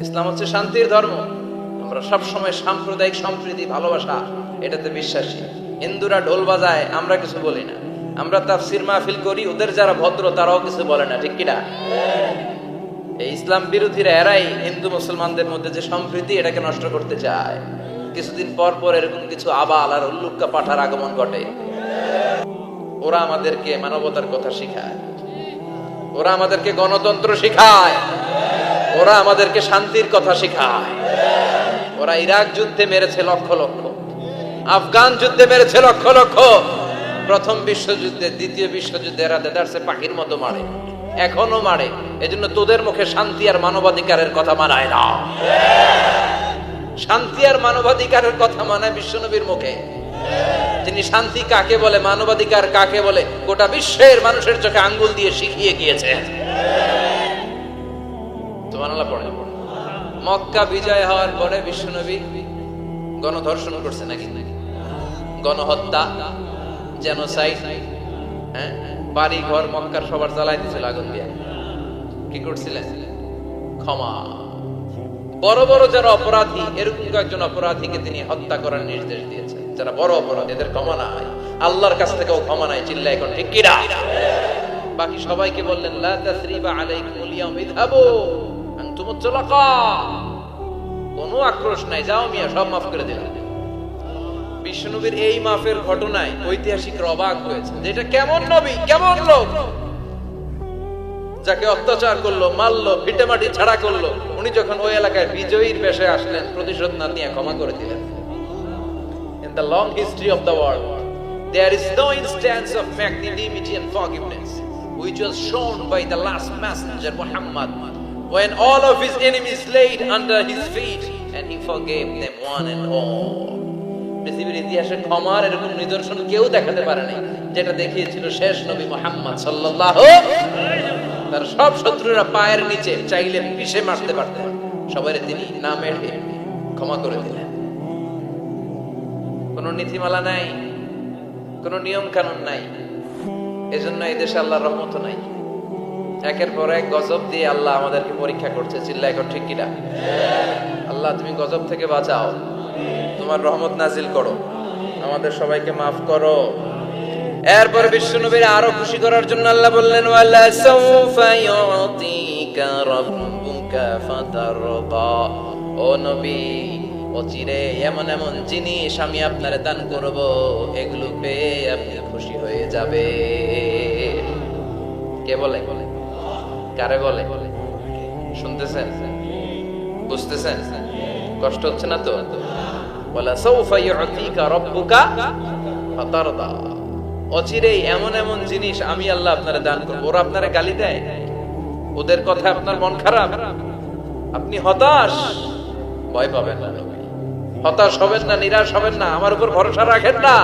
ইসলাম হচ্ছে শান্তির ধর্ম। আমরা সব সময় সাম্প্রদায়িক সম্প্রীতি, ভালোবাসা, এটাতে বিশ্বাসী। হিন্দুরা ঢোল বাজায়, আমরা কিছু বলি না। আমরা তাফসির মাহফিল করি, ওদের যারা ভদ্র, তারাও কিছু বলে না, ঠিক কিনা এই ইসলাম বিরোধীরা এরাই হিন্দু মুসলমানদের মধ্যে যে সম্প্রীতি, এটাকে নষ্ট করতে চায়। কিছুদিন পর পর এরকম কিছু আবাল আর উল্লুক্কা পাঠার আগমন ঘটে। ওরা আমাদেরকে মানবতার কথা শিখায়। ওরা আমাদেরকে গণতন্ত্র শিখায়। ওরা আমাদেরকে শান্তির কথা শেখায়। ওরা ইরাক যুদ্ধে মেরেছে লক্ষ লক্ষ। আফগান যুদ্ধে মেরেছে লক্ষ লক্ষ। প্রথম বিশ্বযুদ্ধে, দ্বিতীয় বিশ্বযুদ্ধে এরা দেদারসে পাখির মতো মারে। এখনও মারে। এজন্য তোদের মুখে শান্তি আর মানবাধিকারের কথা মানায় না। শান্তি আর মানবাধিকারের কথা মানায় বিশ্বনবীর মুখে। তিনি শান্তি কাকে বলে, মানবাধিকার কাকে বলে, গোটা বিশ্বের মানুষের চোখে আঙ্গুল দিয়ে শিখিয়ে গিয়েছে মক্কা বিজয় হওয়ার পরে বিশ্বনবী গণধর্ষণ করছে নাকি? নাকি গণহত্যা জেনোসাইড হ্যাঁ? বাড়ি ঘর মক্কার সবার জ্বালাই দিয়েছিল আগুন দিয়ে। কি করছিলেন ক্ষমা। বড় বড় যারা অপরাধী, এরকম কয়েকজন অপরাধীকে তিনি হত্যা করার নির্দেশ দিয়েছেন। যারা বড় অপরাধী, এদের ক্ষমা নাই। আল্লাহর কাছ থেকেও ক্ষমা নাই চিল্লা এখন ঠিক বাকি সবাইকে বললেন, লা তাসরিবা আলাইকুমুল ইয়াউম, ইযহাবু। কোনো আক্রোশ নাই যাও মিয়া সব মাফ করে দিলাম। বিষ্ণুনবীর এই মাফের ঘটনায় অবাক হয়েছে। যে এটা কেমন নবী কেমন লোক? যাকে অত্যাচার করল মারলো ভিটে মাটি ছাড়া করল উনি যখন ওই এলাকায় বিজয়ীর বেশে আসলেন প্রতিশোধ না নিয়ে ক্ষমা করে দিলেন। History of the world, there is no instance of magnanimity and forgiveness which was shown by the last messenger Muhammad. When all of his enemies laid under his feet, and he forgave them one and all. পৃথিবীর ইতিহাসে ক্ষমার এরকম নিদর্শন কেউ দেখাতে পারে নাই। যেটা দেখিয়েছিল শেষ নবী মোহাম্মদ সাল্লাল্লাহু তার সব শত্রুরা পায়ের নিচে চাইলে পিষে মারতে পারতেন। সবাই তিনি না মেরে ক্ষমা করে দিলেন। কোনো নীতিমালা নাই, কোনো নিয়ম কানুন নাই। এজন্য এই দেশে আল্লাহর রহমত নাই। একের পর এক গজব দিয়ে আল্লাহ আমাদেরকে পরীক্ষা করছে চিল্লা এখন ঠিক কিনা? আল্লাহ, তুমি গজব থেকে বাঁচাও। তোমার রহমত নাজিল করো। আমাদের সবাইকে মাফ করো। এরপর বিশ্বনবীর আরও খুশি করার জন্য আল্লাহ বললেন, ওয়ালা সাউফা ও নবী অচিরে এমন এমন জিনিস আমি আপনারে দান করব, এগুলো পেয়ে আপনি খুশি হয়ে যাবে কে বলে? কারে বলে? শুনতেছেন? বুঝতেছেন? কষ্ট হচ্ছে না তো? ফাতারদা। ওদের কথা আপনার মন খারাপ? আপনি হতাশ? ভয় পাবেন হতাশ হবেন না, নিরাশ হবেন না। আমার উপর ভরসা রাখেন না।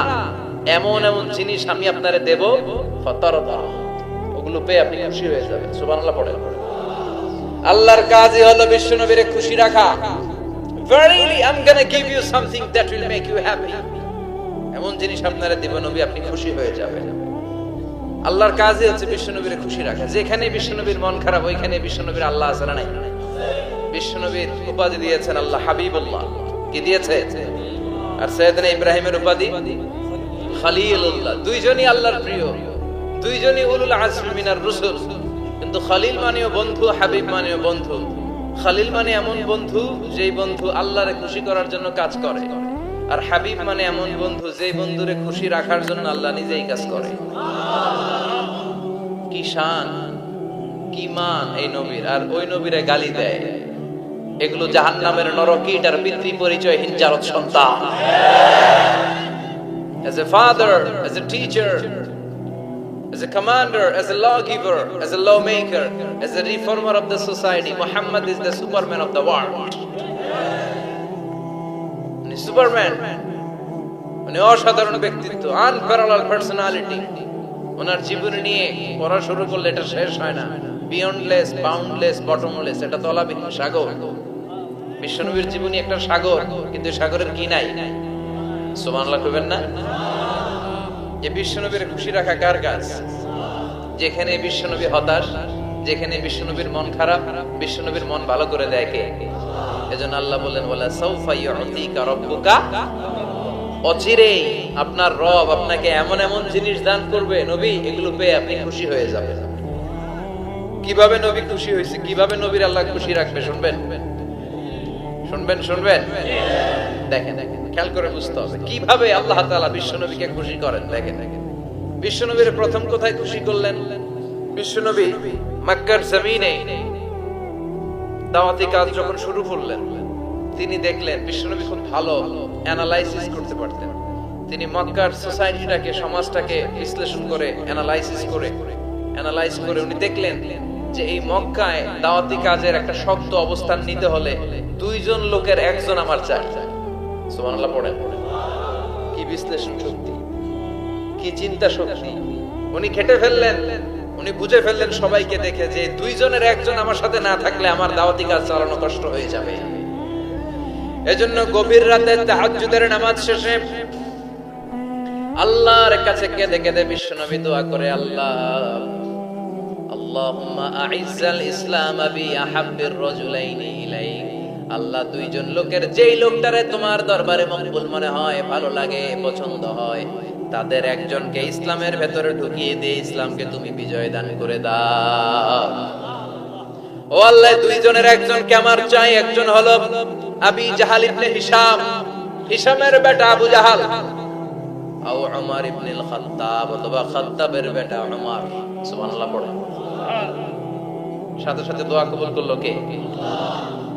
এমন এমন জিনিস আমি আপনারে দেব হতারতা ওগুলো পেয়ে আপনি খুশি হয়ে যাবেন। সুবহানাল্লাহ পড়েন। আল্লাহর কাজই হলো বিশ্বনবীরে খুশি রাখা। Verily, I'm gonna give you something that will make you happy. এমন জিনিস নবী আপনি খুশি হয়ে যাবেন। আল্লাহর কাজই হচ্ছে খুশি রাখা। যেখানে বিশ্বনবীর মন খারাপ ওইখানে বিশ্বনবীর আল্লাহ আছে নাই? বিশ্বনবীর উপাধি দিয়েছেন আল্লাহ হাবিবুল্লাহ। কি দিয়েছে? আর সৈয়দনা ইব্রাহিমের উপাধি? খালিলুল্লাহ। দুইজনই আল্লাহর প্রিয়। দুইজনই উলুল আজমি মিনার রসুল। কিন্তু খালিল মানেও বন্ধু, হাবিব মানেও বন্ধু। খালিল মানে এমন বন্ধু যেই বন্ধু আল্লাহরে খুশি করার জন্য কাজ করে। আর হাবিব মানে এমন বন্ধু যেই বন্ধুরে খুশি রাখার জন্য আল্লাহ নিজেই কাজ করে। কি শান, কি মান এই নবীর। আর ওই নবীরে গালি দেয়। এগুলো জাহান নামের নরকিট আর পিতৃ পরিচয় হিনজারত সন্তান। As a father, as a teacher as a commander, as a lawgiver, as a lawmaker, as a reformer of the society, muhammad is the superman of the world. উনি সুপারম্যান উনি অসাধারণ ব্যক্তিত্ব আনপ্যারালাল পার্সোনালিটি ওনার জীবন নিয়ে পড়া শুরু করলে এটা শেষ হয় না। বিয়ন্ডলেস বাউন্ডলেস বটমলেস এটা তলাবিহীন সাগর। বিশ্বনবীর জীবনী একটা সাগর, কিন্তু সাগরের কি নাই? সুবহানাল্লাহ কইবেন না? যে বিশ্বনবীর খুশি রাখা কার কাজ? যেখানে বিশ্বনবী হতাশ, যেখানে বিশ্বনবীর মন খারাপ, বিশ্বনবীর মন ভালো করে দেয় কে? এজন্য আল্লাহ বলেন ওয়ালা সাউফা ইউতিকা রাব্বুকা? আপনার রব আপনাকে এমন এমন জিনিস দান করবে, নবী, এগুলো পেয়ে আপনি খুশি হয়ে যাবেন। কীভাবে নবী খুশি হয়েছে? কীভাবে নবীর আল্লাহ খুশি রাখবে? শুনবেন? শুনবেন শুনবেন? দেখেন খেয়াল করে বুঝতে হবে কীভাবে আল্লাহ নবীকে খুশি করেন? দেখেন প্রথম কোথায় খুশি করলেন? মক্কার জমিনে দাওয়াতি কাজ যখন শুরু করলেন, তিনি দেখলেন বিশ্বনবী খুব ভালো অ্যানালাইসিস করতে পারতেন। তিনি মক্কার সোসাইটিটাকে সমাজটাকে বিশ্লেষণ করে অ্যানালাইসিস করে অ্যানালাইজ করে উনি দেখলেন যে এই মক্কায় দাওয়াতি কাজের একটা শক্ত অবস্থান নিতে হলে দুইজন লোকের একজন আমার চাই। সুবহানাল্লাহ, পড়েন। কি বিশ্লেষণ শক্তি কি চিন্তা শক্তি উনি খেটে ফেললেন, উনি বুঝে ফেললেন সবাইকে দেখে যে দুইজনের একজন আমার সাথে না থাকলে আমার দাওয়াতি কাজ চালানো কষ্ট হয়ে যাবে। এজন্য গভীর রাতে তাহাজ্জুদের নামাজ শেষে আল্লাহর কাছে কেঁদে কেঁদে বিশ্বনবী দোয়া করে, আল্লাহ, আল্লাহুম্মা আইজ্জাল ইসলাম বি আহাব্বির রাজুলাইনি ইলাইক। আল্লাহ দুইজন লোকের যেই লোকটারে তোমার দরবারে মকবুল মনে হয়, ভালো লাগে, পছন্দ হয়, তাদের একজনকে ইসলামের ভেতরে ঢুকিয়ে দিয়ে ইসলামকে তুমি বিজয় দান করে দাও। ও আল্লাহ, দুইজনের একজনকে আমার চাই, একজন হলো আবি জাহাল ইবনে হিশাম। হিশামের বেটা আবু জাহাল। আও উমর ইবনে আল খাত্তাব অথবা খাত্তাবের বেটা উমর। সুবহানাল্লাহ, পড়ে। সাথে সাথে দোয়া কবুল করল কে?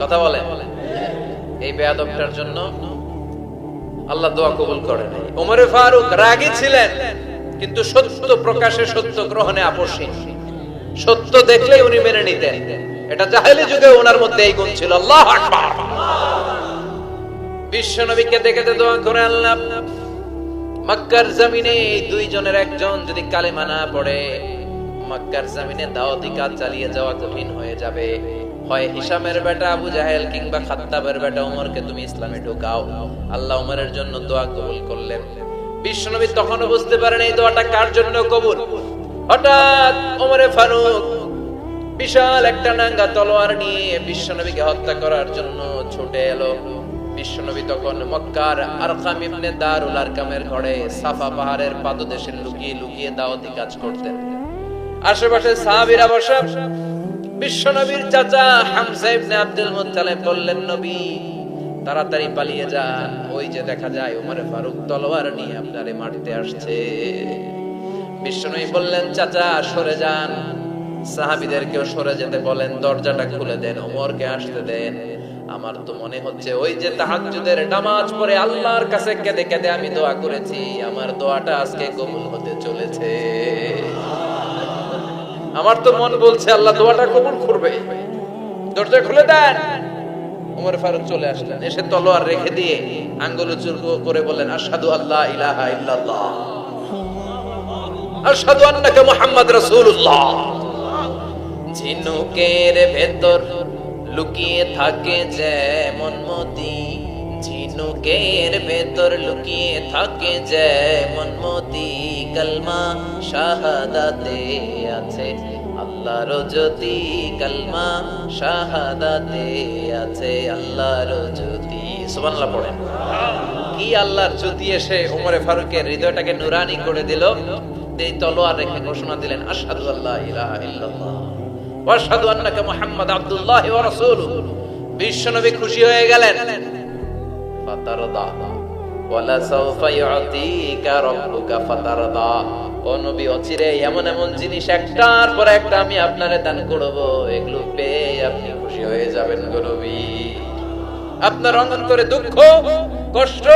কথা বলে? এই বেয়াদবটার জন্য আল্লাহ দোয়া কবুল করে নাই। ওমরে ফারুক রাগী ছিলেন, কিন্তু সত্য প্রকাশে সত্য গ্রহণে আপসহীন সত্য দেখলেই উনি মেনে নিতেন। এটা জাহেলি যুগে ওনার মধ্যে এই গুণ ছিল। আল্লাহ আকবার। বিশ্ব নবীকে দেখে দোয়া করে আল্লাহ, মক্কার জমিনে দুইজনের একজন যদি কালেমা না পড়ে মক্কার জমিনে দাওয়াতি কাজ চালিয়ে যাওয়া কঠিন হয়ে যাবে। হয় হিসামের বেটা আবু জাহেল কিংবা খাত্তাবের বেটা ওমরকে তুমি ইসলামে ঢুকাও। আল্লাহ ওমরের জন্য দোয়া কবুল করলেন। বিশ্বনবী তখনও বুঝতে পারেন এই দোয়াটা কার জন্য কবুল? হঠাৎ ওমরে ফারুক বিশাল একটা নাঙ্গা তলোয়ার নিয়ে বিশ্বনবীকে হত্যা করার জন্য ছুটে এলো। বিশ্বনবী তখন মক্কার আরকাম ইবনে দারুল আরকামের ঘরে সাফা পাহাড়ের পাদদেশে লুকিয়ে লুকিয়ে দাওয়াতি কাজ করতেন। আশেপাশে সাহাবীরা বসা বিশ্বনবীর চাচা হামজা ইবনে আব্দুল মুত্তালিব বললেন, নবী, তাড়াতাড়ি পালিয়ে যান ওই যে দেখা যায় ওমরে ফারুক তলোয়ার নিয়ে আপনারে মারতে আসছে। বিশ্বনবী বললেন, চাচা, সরে যান। সাহাবিদেরকেও সরে যেতে বলেন, দরজাটা খুলে দেন, ওমরকে আসতে দেন। আমার তো মনে হচ্ছে ওই যে তাহাজ্জুদের নামাজ পড়ে আল্লাহর কাছে কেঁদে কেঁদে আমি দোয়া করেছি। আমার দোয়াটা আজকে কবুল হতে চলেছে। আমার তো মন বলছে আল্লাহ দোয়াটা কবুল করবে। দরজা খুলে দেন। উমর ফারুক চলে আসলেন। এসে তলোয়ার রেখে দিয়ে আঙ্গুল উঁচু করে বললেন, আশহাদু আল্লাহ ইলাহা ইল্লাল্লাহ। আশহাদু আন্নাকা মুহাম্মদ রাসূলুল্লাহ। ঝিনুকের ভেতর লুকিয়ে থাকে যেমন মতি। ঝিনুকের ভেতর লুকিয়ে থাকে যেমন মতি কলমা শাহাদাতে আছে। আল্লাহর জ্যোতি কলমা শাহাদাতে আছে। আল্লাহর জ্যোতি, সুবহানাল্লাহ পড়েন। কি আল্লাহর জ্যোতি এসে ওমরে ফারুকের হৃদয়টাকে নুরানি করে দিল? এই তলোয়ার রেখে ঘোষণা দিলেন, আশহাদু আল্লাহ ইলাহা ইল্লাল্লাহ ওয়াশহাদু আন্নাকা মুহাম্মদ আব্দুল্লাহ ওয়া রাসূলুহু। বিশ্বনবী খুশি হয়ে গেলেন। ও নবী, অচিরে এমন এমন জিনিস একটার পর একটা আমি আপনারে দান করব। এগুলো পেয়ে আপনি খুশি হয়ে যাবেন আপনার অন্তরে দুঃখ, কষ্ট,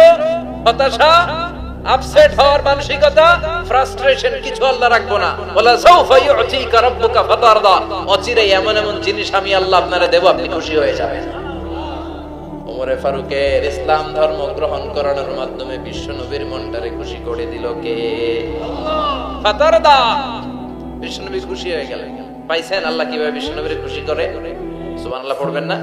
হতাশা আপসেট হওয়ার মানসিকতা ফ্রাস্ট্রেশন কিছু আল্লাহ রাখব না। বলা অচিরে এমন এমন জিনিস আমি আল্লাহ আপনারে দেব, আপনি খুশি হয়ে যাবেন। ওমরে ফারুকের ইসলাম ধর্ম গ্রহণ করানোর মাধ্যমে বিশ্ব নবীর মনটারে খুশি করে দিল কে? ফাতারদা বিশ্ব নবী খুশি হয়ে গেলেন। পাইছেন? আল্লাহ কীভাবে বিশ্ব নবীর খুশি করে? সুবহানাল্লাহ, পড়বেন না?